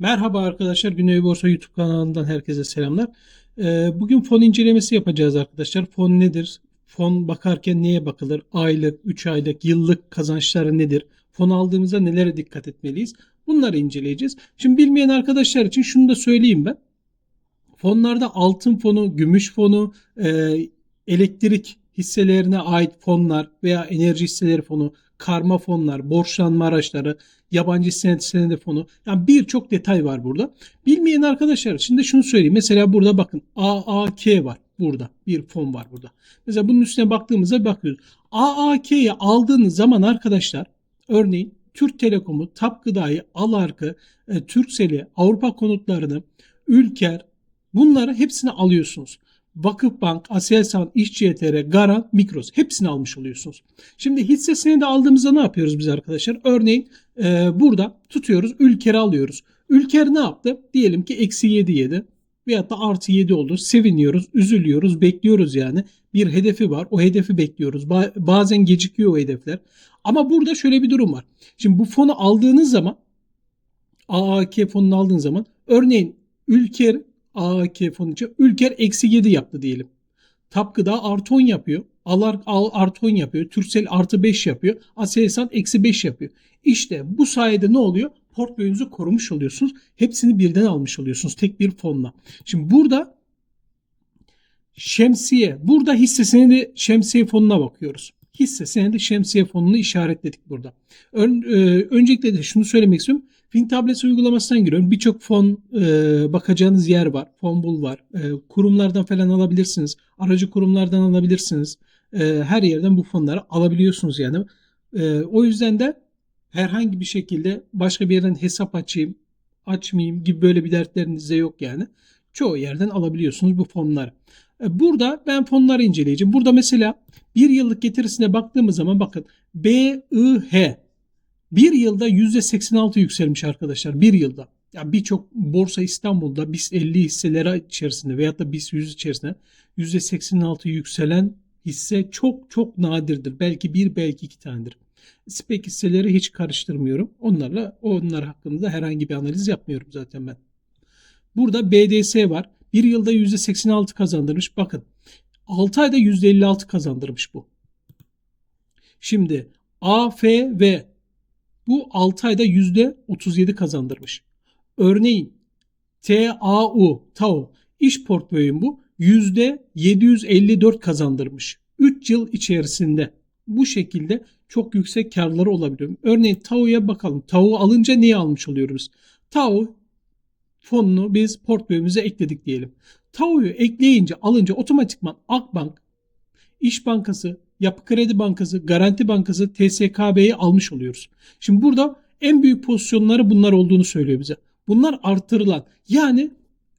Merhaba arkadaşlar. Güney Borsa YouTube kanalından herkese selamlar. Ee, Bugün fon incelemesi yapacağız arkadaşlar. Fon nedir? Fon bakarken neye bakılır? Aylık, 3 aylık, yıllık kazançları nedir? Fon aldığımızda nelere dikkat etmeliyiz? Bunları inceleyeceğiz. Şimdi bilmeyen arkadaşlar için şunu da söyleyeyim ben. Fonlarda altın fonu, gümüş fonu, e, elektrik hisselerine ait fonlar veya enerji hisseleri fonu, karma fonlar, borçlanma araçları, yabancı senet senedi fonu. Yani birçok detay var burada. Bilmeyen arkadaşlar için de şunu söyleyeyim. Mesela burada bakın AAK var. Burada bir fon var burada. Mesela bunun üstüne baktığımızda bakıyoruz. AAK'yi aldığınız zaman arkadaşlar örneğin Türk Telekom'u, TAP Gıda'yı, Alark'ı, e, Turkcell'i, Avrupa Konutlarını, Ülker bunları hepsini alıyorsunuz. Vakıfbank, Aselsan, İşçi.tr, Garan, Mikros hepsini almış oluyorsunuz. Şimdi hisse senedi aldığımızda ne yapıyoruz biz arkadaşlar? Örneğin e, burada tutuyoruz Ülker'i alıyoruz. Ülker ne yaptı? Diyelim ki eksi 7 yedi veyahut da artı 7 oldu. Seviniyoruz, üzülüyoruz, bekliyoruz yani. Bir hedefi var. O hedefi bekliyoruz. Ba- bazen gecikiyor o hedefler. Ama burada şöyle bir durum var. Şimdi bu fonu aldığınız zaman AAK fonunu aldığın zaman örneğin Ülker AAK fonu için Ülker eksi 7 yaptı diyelim. Tapgıda artı 10 yapıyor. Alar al, artı 10 yapıyor. Türksel artı 5 yapıyor. Aselsan eksi 5 yapıyor. İşte bu sayede ne oluyor? Portföyünüzü korumuş oluyorsunuz. Hepsini birden almış oluyorsunuz tek bir fonla. Şimdi burada şemsiye. Burada hisse senedi şemsiye fonuna bakıyoruz. Hisse senedi şemsiye fonunu işaretledik burada. Ön, e, öncelikle de şunu söylemek istiyorum. Fintables uygulamasından giriyorum. Birçok fon e, bakacağınız yer var. Fonbul var. E, kurumlardan falan alabilirsiniz. Aracı kurumlardan alabilirsiniz. E, her yerden bu fonları alabiliyorsunuz yani. E, o yüzden de herhangi bir şekilde başka bir yerden hesap açayım, açmayayım gibi böyle bir dertleriniz de yok yani. Çoğu yerden alabiliyorsunuz bu fonları. E, Burada ben fonları inceleyeceğim. Burada mesela bir yıllık getirisine baktığımız zaman bakın BIH bir yılda %86 yükselmiş arkadaşlar. Bir yılda. Ya birçok borsa İstanbul'da BIST 50 hisseleri içerisinde veyahut da BIST 100 içerisinde %86 yükselen hisse çok çok nadirdir. Belki bir belki iki tanedir. Spek hisseleri hiç karıştırmıyorum. Onlarla onlar hakkında herhangi bir analiz yapmıyorum zaten ben. Burada BDS var. Bir yılda %86 kazandırmış. Bakın 6 ayda %56 kazandırmış bu. Şimdi AFV bu 6 ayda %37 kazandırmış. Örneğin TAU, TAU iş portföyüm bu %754 kazandırmış. 3 yıl içerisinde bu şekilde çok yüksek karları olabiliyor. Örneğin TAU'ya bakalım. TAU alınca neyi almış oluyoruz? TAU fonunu biz portföyümüze ekledik diyelim. TAU'yu ekleyince alınca otomatikman Akbank, İş Bankası, Yapı Kredi Bankası, Garanti Bankası, TSKB'yi almış oluyoruz. Şimdi burada en büyük pozisyonları bunlar olduğunu söylüyor bize. Bunlar arttırılan yani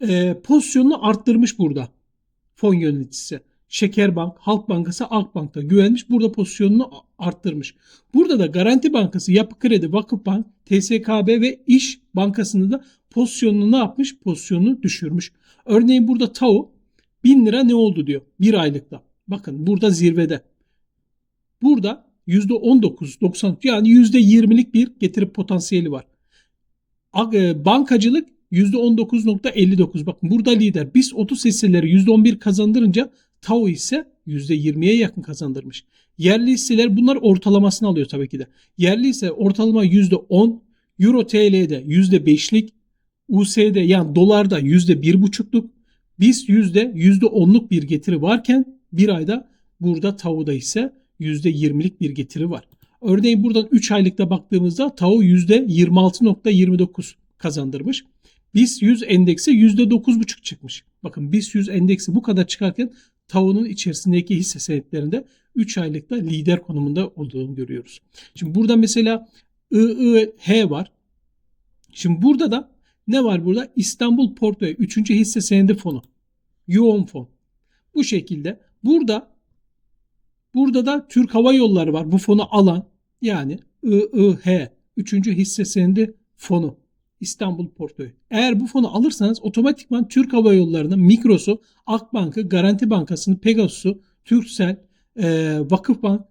e, pozisyonunu arttırmış burada fon yöneticisi. Şekerbank, Halk Bankası, Akbank'ta güvenmiş. Burada pozisyonunu arttırmış. Burada da Garanti Bankası, Yapı Kredi, Vakıfbank, TSKB ve İş Bankası'nda da pozisyonunu ne yapmış? Pozisyonunu düşürmüş. Örneğin burada TAO 1000 lira ne oldu diyor bir aylıkta. Bakın burada zirvede. Burada %19.90 yani %20'lik bir getiri potansiyeli var. e, Bankacılık %19.59. Bakın burada lider. BIST 30 hisseleri %11 kazandırınca TAO ise %20'ye yakın kazandırmış. Yerli hisseler bunlar ortalamasını alıyor tabii ki de. Yerli ise ortalama %10, Euro TL'de %5'lik, USD yani dolarda %1,5'luk, BIST %10'luk bir getiri varken bir ayda burada TAO'da ise %20'lik bir getiri var. Örneğin buradan 3 aylıkta baktığımızda TAO %26.29 kazandırmış. BIST 100 endeksi %9.5 çıkmış. Bakın BIST 100 endeksi bu kadar çıkarken TAO'nun içerisindeki hisse senetlerinde 3 aylıkta lider konumunda olduğunu görüyoruz. Şimdi burada mesela IIH var. Şimdi burada da ne var burada? İstanbul Portföy 3. hisse senedi fonu. Yoğun fon. Bu şekilde. Burada burada da Türk Hava Yolları var. Bu fonu alan yani IIH 3. hisse senedi fonu. İstanbul Portföy. Eğer bu fonu alırsanız otomatikman Türk Hava Yolları'nın Mikros'u, Akbank'ı, Garanti Bankası'nı, Pegasus'u, Türksel, e, Vakıfbank,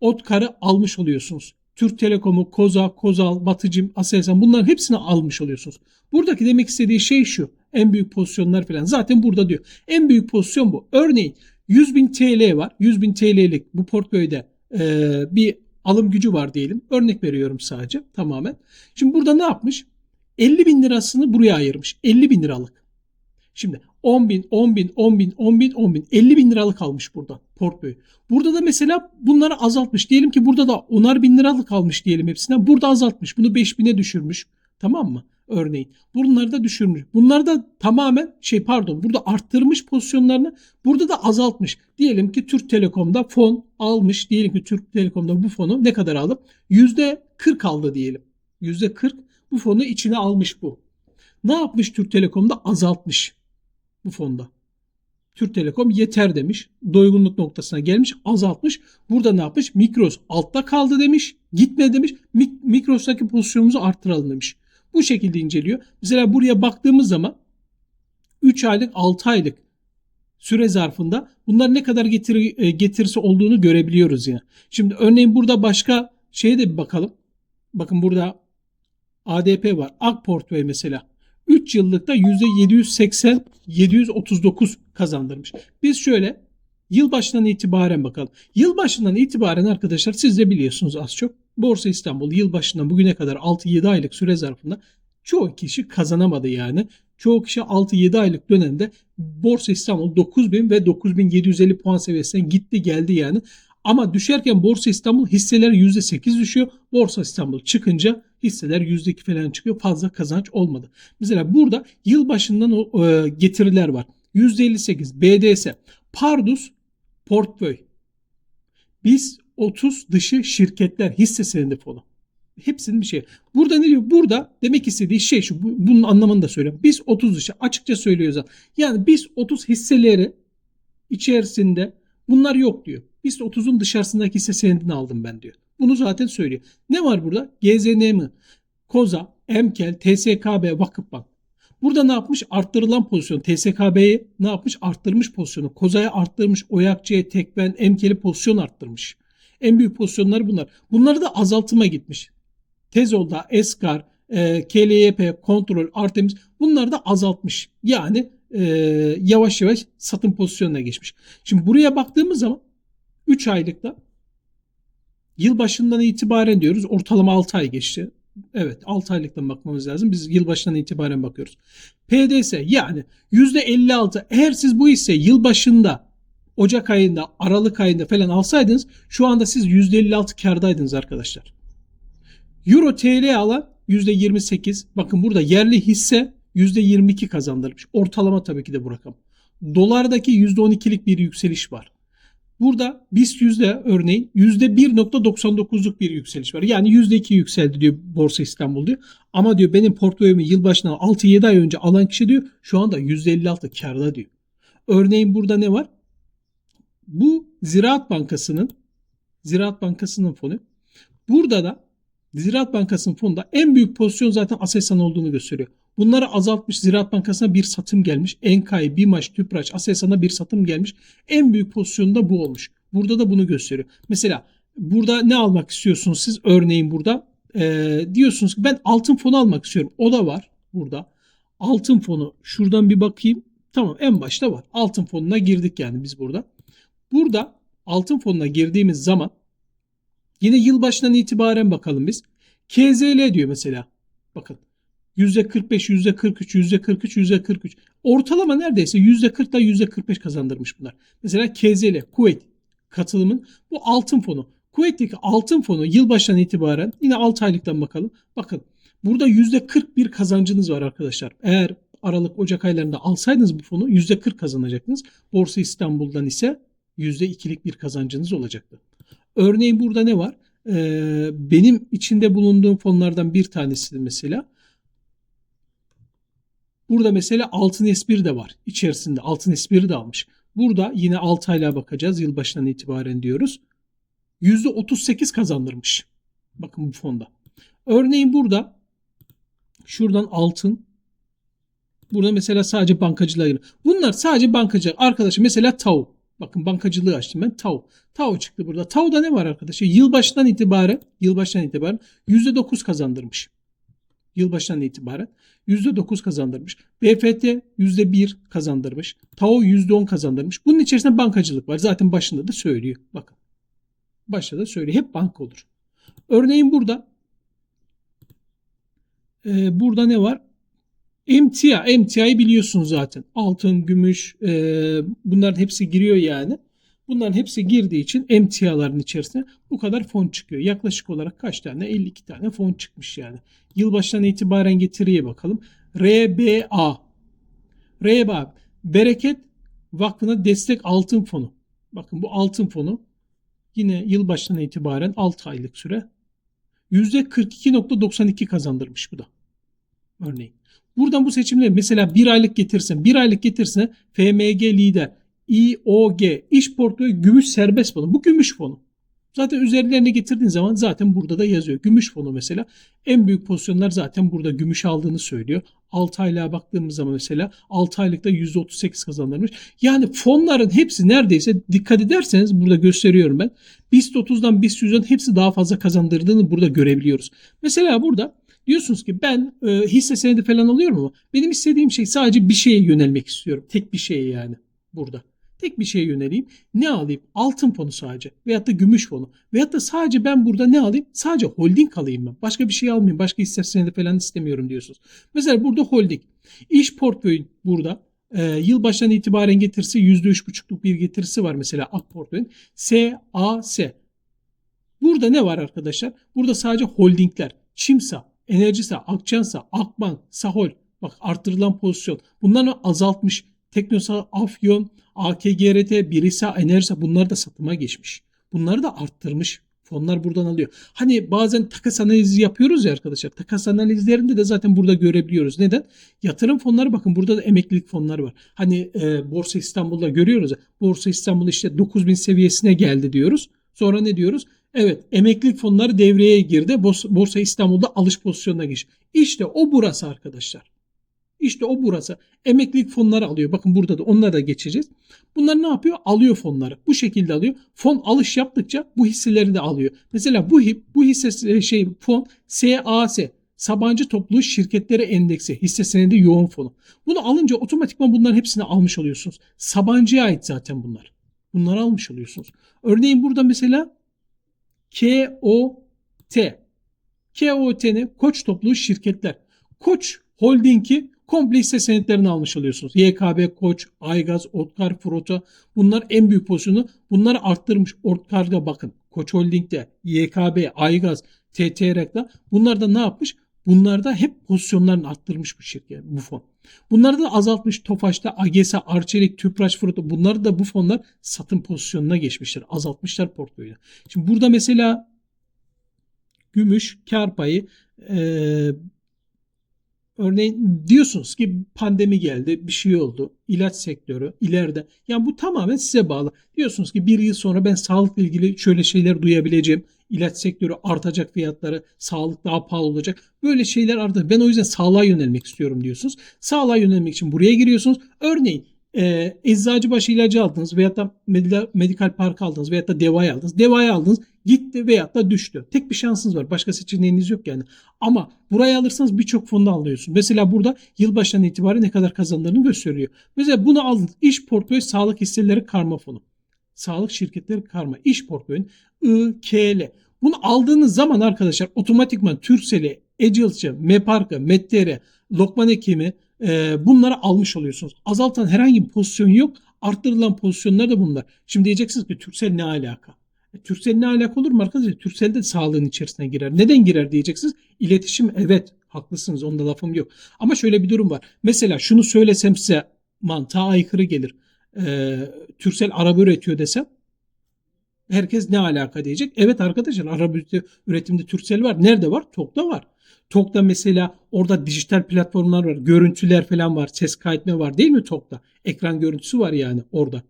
Otkar'ı almış oluyorsunuz. Türk Telekom'u, Koza, Kozal, Batıcım, Aselsan bunların hepsini almış oluyorsunuz. Buradaki demek istediği şey şu. En büyük pozisyonlar falan. Zaten burada diyor. En büyük pozisyon bu. Örneğin 100 bin TL var. 100 bin TL'lik bu portföyde e, bir alım gücü var diyelim. Örnek veriyorum sadece tamamen. Şimdi burada ne yapmış? 50 bin lirasını buraya ayırmış. 50 bin liralık. Şimdi 10 bin, 10 bin, 10 bin, 10 bin, 10 bin. 50 bin liralık almış burada portföy. Burada da mesela bunları azaltmış. Diyelim ki burada da 10'ar bin liralık almış diyelim hepsinden. Burada azaltmış. Bunu 5 bine düşürmüş. Tamam mı? Örneğin. Bunları da düşürmüş. Bunları da tamamen şey pardon burada arttırmış pozisyonlarını. Burada da azaltmış. Diyelim ki Türk Telekom'da fon almış. Diyelim ki Türk Telekom'da bu fonu ne kadar alıp %40 aldı diyelim. %40 bu fonu içine almış bu. Ne yapmış Türk Telekom'da? Azaltmış bu fonda. Türk Telekom yeter demiş. Doygunluk noktasına gelmiş, azaltmış. Burada ne yapmış? Mikros altta kaldı demiş. Gitme demiş. Mik- Mikros'taki pozisyonumuzu arttıralım demiş. Bu şekilde inceliyor. Mesela buraya baktığımız zaman 3 aylık 6 aylık süre zarfında bunlar ne kadar getiri, e, getirisi olduğunu görebiliyoruz yani. Şimdi örneğin burada başka şeye de bir bakalım. Bakın burada ADP var. Ak portföy mesela. 3 yıllıkta %780 739 kazandırmış. Biz şöyle yılbaşından itibaren bakalım. Yılbaşından itibaren arkadaşlar siz de biliyorsunuz az çok. Borsa İstanbul yılbaşından bugüne kadar 6-7 aylık süre zarfında çoğu kişi kazanamadı yani. Çoğu kişi 6-7 aylık dönemde Borsa İstanbul 9000 ve 9750 puan seviyesinden gitti geldi yani. Ama düşerken Borsa İstanbul hisseler %8 düşüyor. Borsa İstanbul çıkınca hisseler %2 falan çıkıyor. Fazla kazanç olmadı. Mesela burada yılbaşından e, getiriler var. %58 BDS, Pardus portföy. Biz 30 dışı şirketler hisse senedi fonu. Hepsinin bir şey. Burada ne diyor? Burada demek istediği şey şu. bu- Bunun anlamını da söylüyorum. Biz 30 dışı açıkça söylüyor zaten. Yani biz 30 hisseleri içerisinde bunlar yok diyor. BIST 30'un dışarısındaki hisse senedini aldım ben diyor. Bunu zaten söylüyor. Ne var burada? GZNM, Koza, Emkel, TSKB, Vakıfbank. Burada ne yapmış? Arttırılan pozisyon. TSKB'yi ne yapmış? Arttırmış pozisyonu. Koza'ya arttırmış. Oyakçı'ya, Tekben, Emkel'i pozisyon arttırmış. En büyük pozisyonları bunlar. Bunları da azaltıma gitmiş. Tezol'da, Eskar, e, KLYP, Kontrol, Artemis bunları da azaltmış. Yani e, yavaş yavaş satım pozisyonuna geçmiş. Şimdi buraya baktığımız zaman 3 aylıkta yılbaşından itibaren diyoruz. Ortalama 6 ay geçti. Evet 6 aylıktan bakmamız lazım. Biz yılbaşından itibaren bakıyoruz. PDS yani %56 eğer siz bu hisse yılbaşında Ocak ayında, Aralık ayında falan alsaydınız şu anda siz %56 kardaydınız arkadaşlar. Euro TL alan %28. Bakın burada yerli hisse %22 kazandırmış. Ortalama tabii ki de bu rakam. Dolardaki %12'lik bir yükseliş var. Burada BIST yüzde örneğin %1.99'luk bir yükseliş var. Yani %2 yükseldi diyor Borsa İstanbul diyor. Ama diyor benim portföyümü yılbaşından 6-7 ay önce alan kişi diyor şu anda %56 karda diyor. Örneğin burada ne var? Bu Ziraat Bankası'nın Ziraat Bankası'nın fonu. Burada da Ziraat Bankası'nın fonunda en büyük pozisyon zaten Aselsan olduğunu gösteriyor. Bunları azaltmış. Ziraat Bankası'na bir satım gelmiş. Enkay, Bimaş, Tüpraş, Aselsan'a bir satım gelmiş. En büyük pozisyonda bu olmuş. Burada da bunu gösteriyor. Mesela burada ne almak istiyorsunuz siz? Örneğin burada ee, diyorsunuz ki ben altın fonu almak istiyorum. O da var burada. Altın fonu şuradan bir bakayım. Tamam en başta var. Altın fonuna girdik yani biz burada. Burada altın fonuna girdiğimiz zaman yine yılbaşından itibaren bakalım biz. KZL diyor mesela. Bakın %45, %43, %43, %43. Ortalama neredeyse %40 ile %45 kazandırmış bunlar. Mesela KZL, Kuveyt katılımın bu altın fonu. Kuveyt'teki altın fonu yılbaşından itibaren yine 6 aylıktan bakalım. Bakın burada %41 kazancınız var arkadaşlar. Eğer Aralık, Ocak aylarında alsaydınız bu fonu %40 kazanacaktınız. Borsa İstanbul'dan ise %2'lik bir kazancınız olacaktı. Örneğin burada ne var? Ee, benim içinde bulunduğum fonlardan bir tanesi mesela. Burada mesela altın S1 de var. İçerisinde altın S1'i de almış. Burada yine 6 aylığa bakacağız. Yılbaşından itibaren diyoruz. %38 kazandırmış. Bakın bu fonda. Örneğin burada şuradan altın Burada mesela sadece bankacılığa giriyor. Bunlar sadece bankacılık. Arkadaşım mesela TAV. Bakın bankacılığı açtım ben. TAO. TAO çıktı burada. TAO'da ne var arkadaşlar? Yılbaşından itibaren yılbaşından itibaren %9 kazandırmış. Yılbaşından itibaren %9 kazandırmış. BFT %1 kazandırmış. TAO %10 kazandırmış. Bunun içerisinde bankacılık var. Zaten başında da söylüyor. Bakın. Başta da söylüyor. Hep banka olur. Örneğin burada e, burada ne var? Emtia. Emtia'yı biliyorsunuz zaten. Altın, gümüş e, bunların hepsi giriyor yani. Bunların hepsi girdiği için emtiaların içerisine bu kadar fon çıkıyor. Yaklaşık olarak kaç tane? 52 tane fon çıkmış yani. Yılbaşından itibaren getiriye bakalım. RBA. RBA. Bereket Vakfı'na destek altın fonu. Bakın bu altın fonu yine yılbaşından itibaren 6 aylık süre %42.92 kazandırmış bu da. Örneğin. Buradan bu seçimleri mesela bir aylık getirsin. Bir aylık getirsin FMG lider, İOG, iş portföy gümüş serbest fonu. Bu gümüş fonu. Zaten üzerlerine getirdiğin zaman zaten burada da yazıyor. Gümüş fonu mesela en büyük pozisyonlar zaten burada gümüş aldığını söylüyor. 6 aylığa baktığımız zaman mesela 6 aylıkta %38 kazandırmış. Yani fonların hepsi neredeyse dikkat ederseniz burada gösteriyorum ben. BIST 30'dan BIST 100'den hepsi daha fazla kazandırdığını burada görebiliyoruz. Mesela burada diyorsunuz ki ben e, hisse senedi falan alıyorum ama benim istediğim şey sadece bir şeye yönelmek istiyorum. Tek bir şeye yani burada. Tek bir şeye yöneleyim. Ne alayım? Altın fonu sadece. Veyahut da gümüş fonu. Veyahut da sadece ben burada ne alayım? Sadece holding alayım ben. Başka bir şey almayayım. Başka hisse senedi falan istemiyorum diyorsunuz. Mesela burada holding. İş portföyün burada. E, yılbaşından itibaren getirisi %3,5'luk bir getirisi var mesela AK portföyün. SAS. Burada ne var arkadaşlar? Burada sadece holdingler. Çimsa, Enerjisa, Akçansa, Akbank, Sahol. Bak arttırılan pozisyon. Bunları azaltmış. Teknosa, Afyon, AKGRT, Birisa, Enerjisa bunlar da satıma geçmiş. Bunları da arttırmış. Fonlar buradan alıyor. Hani bazen takas analizi yapıyoruz ya arkadaşlar. Takas analizlerinde de zaten burada görebiliyoruz. Neden? Yatırım fonları bakın burada da emeklilik fonları var. Hani e, Borsa İstanbul'da görüyoruz ya. Borsa İstanbul işte 9000 seviyesine geldi diyoruz. Sonra ne diyoruz? Evet emeklilik fonları devreye girdi. Borsa İstanbul'da alış pozisyonuna geç. İşte o burası arkadaşlar. İşte o burası. Emeklilik fonları alıyor. Bakın burada da onlara da geçeceğiz. Bunlar ne yapıyor? Alıyor fonları. Bu şekilde alıyor. Fon alış yaptıkça bu hisseleri de alıyor. Mesela bu bu hisse şey fon SAS Sabancı Topluluğu Şirketleri Endeksi hisse senedi yoğun fonu. Bunu alınca otomatikman bunların hepsini almış oluyorsunuz. Sabancı'ya ait zaten bunlar. Bunları almış oluyorsunuz. Örneğin burada mesela KOT. KOT'nin Koç Topluluğu Şirketler. Koç Holding'i komple hisse senetlerini almış oluyorsunuz. YKB, Koç, Aygaz, Otkar, Frota bunlar en büyük pozisyonu. Bunları arttırmış. Otkar'da bakın. Koç Holding'de, YKB, Aygaz, TTR'da bunlar da ne yapmış? Bunlar da hep pozisyonlarını arttırmış bu şirket, bu fon. Bunları da azaltmış. Tofaş'ta, AGESA, Arçelik, Tüpraş, Frota bunları da bu fonlar satın pozisyonuna geçmişler. Azaltmışlar portföyü. Şimdi burada mesela gümüş kar payı e, Örneğin diyorsunuz ki pandemi geldi, bir şey oldu. ilaç sektörü ileride. Yani bu tamamen size bağlı. Diyorsunuz ki bir yıl sonra ben sağlıkla ilgili şöyle şeyler duyabileceğim. İlaç sektörü artacak fiyatları, sağlık daha pahalı olacak. Böyle şeyler artacak. Ben o yüzden sağlığa yönelmek istiyorum diyorsunuz. Sağlığa yönelmek için buraya giriyorsunuz. Örneğin e, eczacıbaşı ilacı aldınız veyahut da medikal park aldınız veyahut da devayı aldınız. Devayı aldınız gitti veyahut da düştü. Tek bir şansınız var. Başka seçeneğiniz yok yani. Ama buraya alırsanız birçok fonda alıyorsun. Mesela burada yılbaşından itibaren ne kadar kazandığını gösteriyor. Mesela bunu aldınız. İş portföy sağlık hisseleri karma fonu. Sağlık şirketleri karma. İş portföyün IKL. Bunu aldığınız zaman arkadaşlar otomatikman Türksel'i, Ecils'e, Mepark'ı, Mettere, Lokman Ekimi, e, bunları almış oluyorsunuz. Azaltan herhangi bir pozisyon yok. Arttırılan pozisyonlar da bunlar. Şimdi diyeceksiniz ki Türksel ne alaka? E, Türksel ne alaka olur mu arkadaşlar? Türksel de sağlığın içerisine girer. Neden girer diyeceksiniz. İletişim evet haklısınız onda lafım yok. Ama şöyle bir durum var. Mesela şunu söylesem size mantığa aykırı gelir. Ee, Türksel araba üretiyor desem herkes ne alaka diyecek. Evet arkadaşlar araba üretimde Türksel var. Nerede var? TOK'ta var. TOK'ta mesela orada dijital platformlar var. Görüntüler falan var. Ses kaydetme var değil mi TOK'ta? Ekran görüntüsü var yani orada.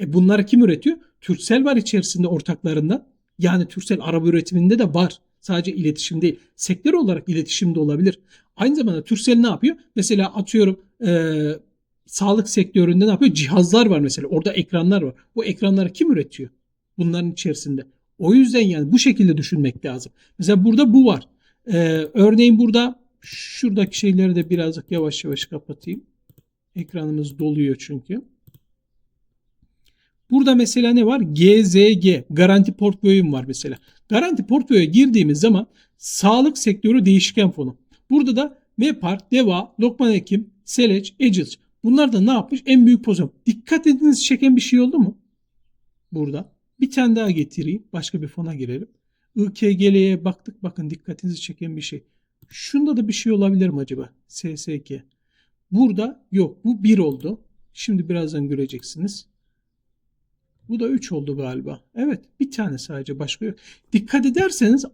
E bunları kim üretiyor? Türksel var içerisinde ortaklarında. Yani Türksel araba üretiminde de var. Sadece iletişim değil. Sektör olarak iletişim de olabilir. Aynı zamanda Türksel ne yapıyor? Mesela atıyorum e, sağlık sektöründe ne yapıyor? Cihazlar var mesela. Orada ekranlar var. Bu ekranları kim üretiyor? Bunların içerisinde. O yüzden yani bu şekilde düşünmek lazım. Mesela burada bu var. Ee, örneğin burada şuradaki şeyleri de birazcık yavaş yavaş kapatayım. Ekranımız doluyor çünkü. Burada mesela ne var? GZG, garanti portföyüm var mesela. Garanti portföye girdiğimiz zaman sağlık sektörü değişken fonu. Burada da Mepar, Deva, Lokman Hekim, Seleç, Ecil. Bunlar da ne yapmış? En büyük pozisyon. Dikkat ediniz çeken bir şey oldu mu? Burada. Bir tane daha getireyim. Başka bir fona girelim. IKGL'ye baktık. Bakın dikkatinizi çeken bir şey. Şunda da bir şey olabilir mi acaba? SSK. Burada yok. Bu 1 oldu. Şimdi birazdan göreceksiniz. Bu da 3 oldu galiba. Evet bir tane sadece başka yok. Dikkat ederseniz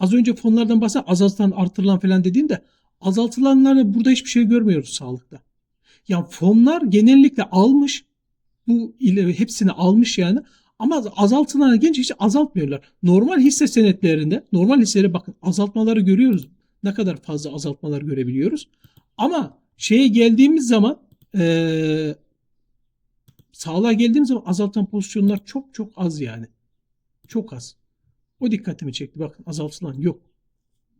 az önce fonlardan bahsettim azaltılan artırılan falan dediğimde azaltılanlarda burada hiçbir şey görmüyoruz sağlıkta. Yani fonlar genellikle almış bu ile hepsini almış yani ama azaltılan genç hiç azaltmıyorlar. Normal hisse senetlerinde normal hisselere bakın azaltmaları görüyoruz. Ne kadar fazla azaltmalar görebiliyoruz. Ama şeye geldiğimiz zaman ee, sağlığa geldiğimiz zaman azaltan pozisyonlar çok çok az yani. Çok az. O dikkatimi çekti. Bakın azaltılan yok.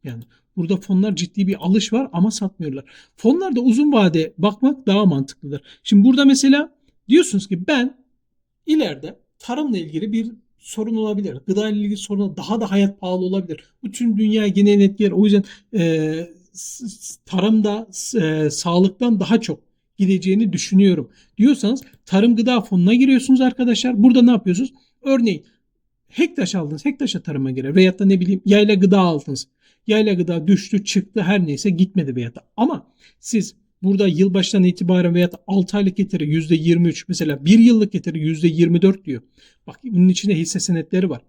Yani burada fonlar ciddi bir alış var ama satmıyorlar. Fonlarda uzun vade bakmak daha mantıklıdır. Şimdi burada mesela diyorsunuz ki ben ileride tarımla ilgili bir sorun olabilir. Gıda ile ilgili sorun daha da hayat pahalı olabilir. Bütün dünya genel etkiler. O yüzden e, tarımda e, sağlıktan daha çok gideceğini düşünüyorum diyorsanız tarım gıda fonuna giriyorsunuz arkadaşlar. Burada ne yapıyorsunuz? Örneğin hektaş aldınız. Hektaşa tarıma girer. Veyahut da ne bileyim yayla gıda aldınız. Yayla gıda düştü çıktı her neyse gitmedi veyahut da. Ama siz burada yılbaşından itibaren veyahut da 6 aylık getiri %23 mesela 1 yıllık getiri %24 diyor. Bak bunun içinde hisse senetleri var.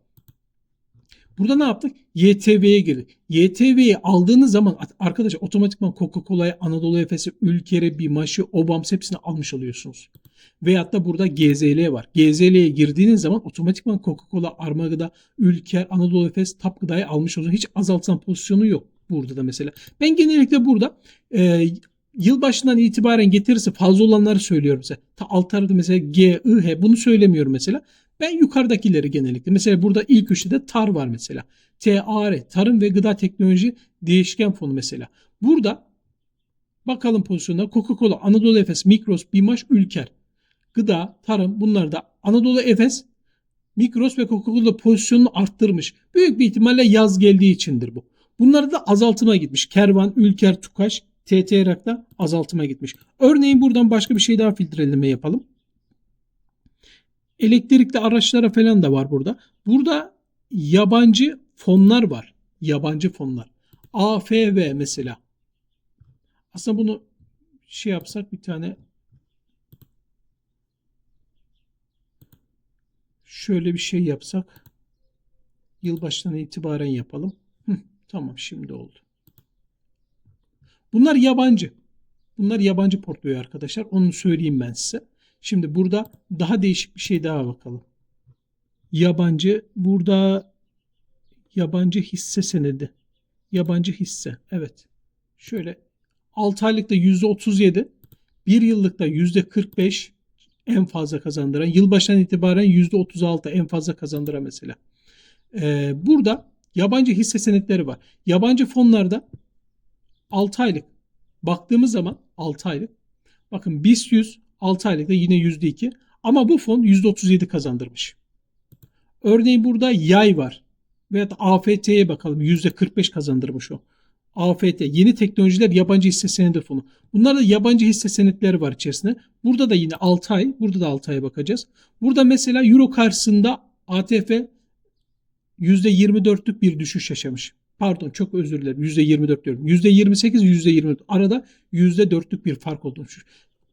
Burada ne yaptık? YTV'ye girdik. YTV'yi aldığınız zaman arkadaşlar otomatikman Coca-Cola'ya, Anadolu Efes'i, Ülker'e, Bimaş'ı, Obams hepsini almış oluyorsunuz. Veyahut da burada GZL var. GZL'ye girdiğiniz zaman otomatikman Coca-Cola, Armagıda, Ülker, Anadolu Efes, Tap Gıda'yı almış oluyorsunuz. Hiç azaltan pozisyonu yok burada da mesela. Ben genellikle burada e, yılbaşından itibaren getirirse fazla olanları söylüyorum size. Ta alt tarafta mesela G, I, H bunu söylemiyorum mesela. Ben yukarıdakileri genellikle. Mesela burada ilk üçte TAR var mesela. TAR, Tarım ve Gıda Teknoloji Değişken Fonu mesela. Burada bakalım pozisyonda Coca-Cola, Anadolu Efes, Mikros, Bimaş, Ülker. Gıda, tarım bunlar da Anadolu Efes, Mikros ve Coca-Cola pozisyonunu arttırmış. Büyük bir ihtimalle yaz geldiği içindir bu. Bunlar da azaltıma gitmiş. Kervan, Ülker, Tukaş, TTRAK'ta azaltıma gitmiş. Örneğin buradan başka bir şey daha filtreleme yapalım. Elektrikli araçlara falan da var burada. Burada yabancı fonlar var. Yabancı fonlar. AFV mesela. Aslında bunu şey yapsak bir tane şöyle bir şey yapsak yılbaşından itibaren yapalım. Hı, tamam şimdi oldu. Bunlar yabancı. Bunlar yabancı portföy arkadaşlar. Onu söyleyeyim ben size. Şimdi burada daha değişik bir şey daha bakalım. Yabancı burada yabancı hisse senedi. Yabancı hisse. Evet. Şöyle 6 aylıkta %37, 1 yıllıkta %45 en fazla kazandıran, yılbaşından itibaren %36 en fazla kazandıran mesela. Ee, burada yabancı hisse senetleri var. Yabancı fonlarda 6 aylık baktığımız zaman 6 aylık bakın BIST 100 6 aylıkta yine %2 ama bu fon %37 kazandırmış. Örneğin burada yay var. Veya AFT'ye bakalım %45 kazandırmış o. AFT yeni teknolojiler yabancı hisse senedi fonu. Bunlarda yabancı hisse senetleri var içerisinde. Burada da yine 6 ay, burada da 6 aya bakacağız. Burada mesela euro karşısında ATF %24'lük bir düşüş yaşamış. Pardon çok özür dilerim. %24 diyorum. %28 %24 arada %4'lük bir fark olmuş.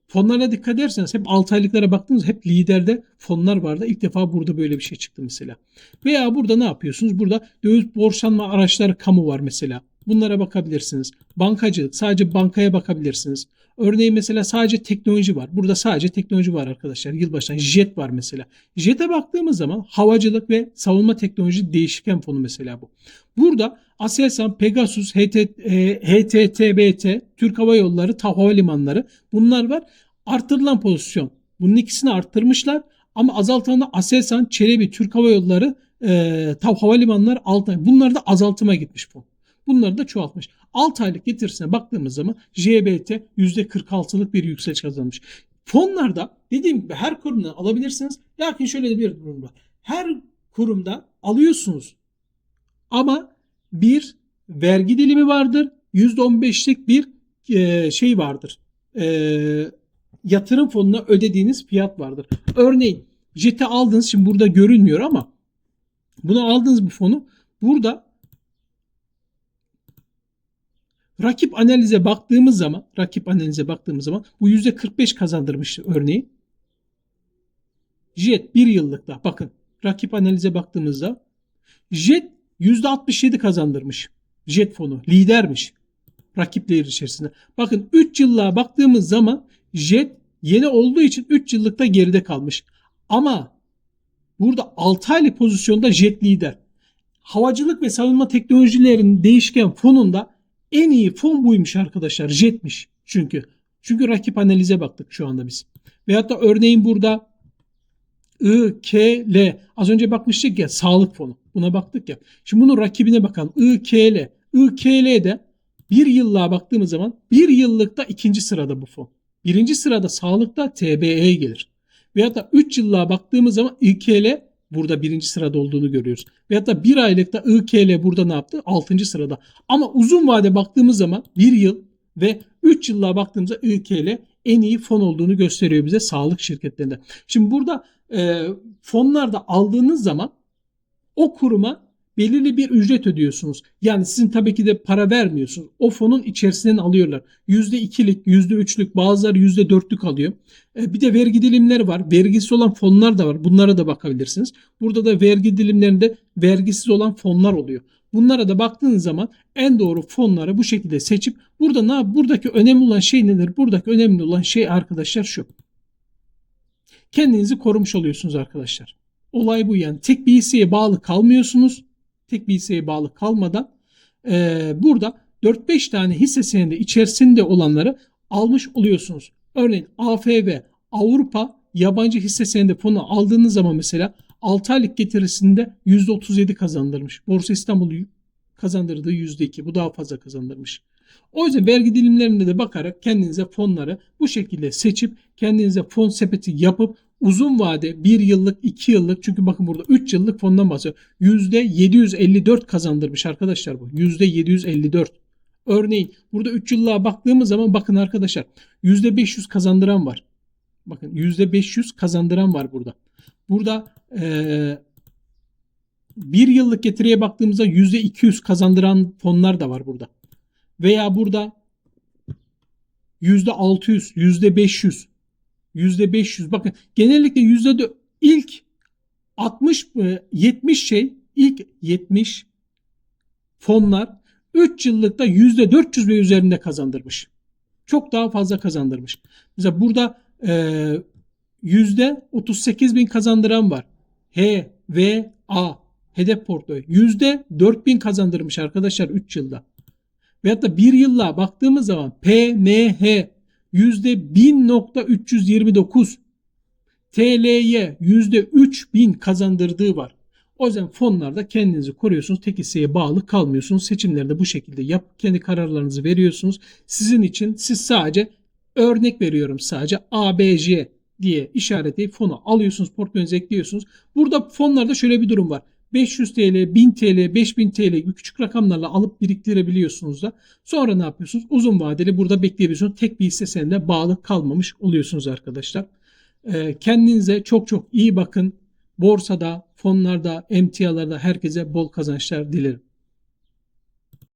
Fonlara dikkat ederseniz hep 6 aylıklara baktığınız hep liderde fonlar vardı. İlk defa burada böyle bir şey çıktı mesela. Veya burada ne yapıyorsunuz? Burada döviz borçlanma araçları kamu var mesela. Bunlara bakabilirsiniz. Bankacılık sadece bankaya bakabilirsiniz. Örneğin mesela sadece teknoloji var. Burada sadece teknoloji var arkadaşlar. Yılbaşından jet var mesela. Jet'e baktığımız zaman havacılık ve savunma teknoloji değişken fonu mesela bu. Burada Aselsan, Pegasus, HT, e, HTTBT, Türk Hava Yolları, TAV Havalimanları bunlar var. Artırılan pozisyon. Bunun ikisini arttırmışlar ama azaltanı Aselsan, Çelebi, Türk Hava Yolları, e, TAV Havalimanları, Altay. Bunlar da azaltıma gitmiş bu. Bunları da çoğaltmış. 6 aylık getirisine baktığımız zaman JBT %46'lık bir yükseliş kazanmış. Fonlarda dediğim gibi her kurumdan alabilirsiniz. Lakin şöyle bir durum var. Her kurumda alıyorsunuz ama bir vergi dilimi vardır. %15'lik bir e, şey vardır. E, yatırım fonuna ödediğiniz fiyat vardır. Örneğin JET'i aldınız. Şimdi burada görünmüyor ama bunu aldığınız bu fonu burada rakip analize baktığımız zaman rakip analize baktığımız zaman bu %45 kazandırmış örneğin. Jet bir yıllıkta bakın rakip analize baktığımızda Jet %67 kazandırmış. Jet fonu lidermiş rakipleri içerisinde. Bakın 3 yıllığa baktığımız zaman Jet yeni olduğu için 3 yıllıkta geride kalmış. Ama burada 6 aylık pozisyonda Jet lider. Havacılık ve savunma teknolojilerinin değişken fonunda en iyi fon buymuş arkadaşlar. Jet'miş çünkü. Çünkü rakip analize baktık şu anda biz. Veyahut da örneğin burada I, K, L. Az önce bakmıştık ya sağlık fonu. Buna baktık ya. Şimdi bunun rakibine bakalım. I, K, L. I, K, L'de bir yıllığa baktığımız zaman bir yıllıkta ikinci sırada bu fon. Birinci sırada sağlıkta TBE gelir. Veyahut da 3 yıllığa baktığımız zaman İKL burada birinci sırada olduğunu görüyoruz. Veyahut da bir aylıkta İKL burada ne yaptı? Altıncı sırada. Ama uzun vade baktığımız zaman bir yıl ve 3 yıllığa baktığımızda İKL en iyi fon olduğunu gösteriyor bize sağlık şirketlerinde. Şimdi burada e, fonlarda aldığınız zaman o kuruma belirli bir ücret ödüyorsunuz. Yani sizin tabii ki de para vermiyorsunuz. O fonun içerisinden alıyorlar. %2'lik, %3'lük bazıları %4'lük alıyor. E, bir de vergi dilimleri var. Vergisiz olan fonlar da var. Bunlara da bakabilirsiniz. Burada da vergi dilimlerinde vergisiz olan fonlar oluyor. Bunlara da baktığınız zaman en doğru fonları bu şekilde seçip burada ne? Buradaki önemli olan şey nedir? Buradaki önemli olan şey arkadaşlar şu. Kendinizi korumuş oluyorsunuz arkadaşlar. Olay bu yani. Tek bir hisseye bağlı kalmıyorsunuz tek bir hisseye bağlı kalmadan e, burada 4-5 tane hisse senedi içerisinde olanları almış oluyorsunuz. Örneğin AFV Avrupa yabancı hisse senedi fonu aldığınız zaman mesela 6 aylık getirisinde %37 kazandırmış. Borsa İstanbul kazandırdığı %2 bu daha fazla kazandırmış. O yüzden vergi dilimlerinde de bakarak kendinize fonları bu şekilde seçip kendinize fon sepeti yapıp uzun vade 1 yıllık 2 yıllık çünkü bakın burada 3 yıllık fondan bahsediyor. %754 kazandırmış arkadaşlar bu. %754. Örneğin burada 3 yıllığa baktığımız zaman bakın arkadaşlar %500 kazandıran var. Bakın %500 kazandıran var burada. Burada ee, bir yıllık getiriye baktığımızda %200 kazandıran fonlar da var burada. Veya burada %600, %500 %500 bakın genellikle yüzde ilk 60 70 e, şey ilk 70 fonlar 3 yıllıkta yüzde 400 ve üzerinde kazandırmış. Çok daha fazla kazandırmış. Mesela burada e, yüzde 38 bin kazandıran var. H, V, A hedef portföy yüzde 4000 kazandırmış arkadaşlar 3 yılda. Veyahut da 1 yılla baktığımız zaman P, M, H %1000.329 TL'ye %3000 kazandırdığı var. O yüzden fonlarda kendinizi koruyorsunuz. Tek hisseye bağlı kalmıyorsunuz. Seçimleri de bu şekilde yap. Kendi kararlarınızı veriyorsunuz. Sizin için siz sadece örnek veriyorum sadece ABC diye işaretleyip fonu alıyorsunuz. Portföyünüze ekliyorsunuz. Burada fonlarda şöyle bir durum var. 500 TL, 1000 TL, 5000 TL gibi küçük rakamlarla alıp biriktirebiliyorsunuz da. Sonra ne yapıyorsunuz? Uzun vadeli burada bekleyebiliyorsunuz. Tek bir hisse senedine bağlı kalmamış oluyorsunuz arkadaşlar. Ee, kendinize çok çok iyi bakın. Borsada, fonlarda, emtialarda herkese bol kazançlar dilerim.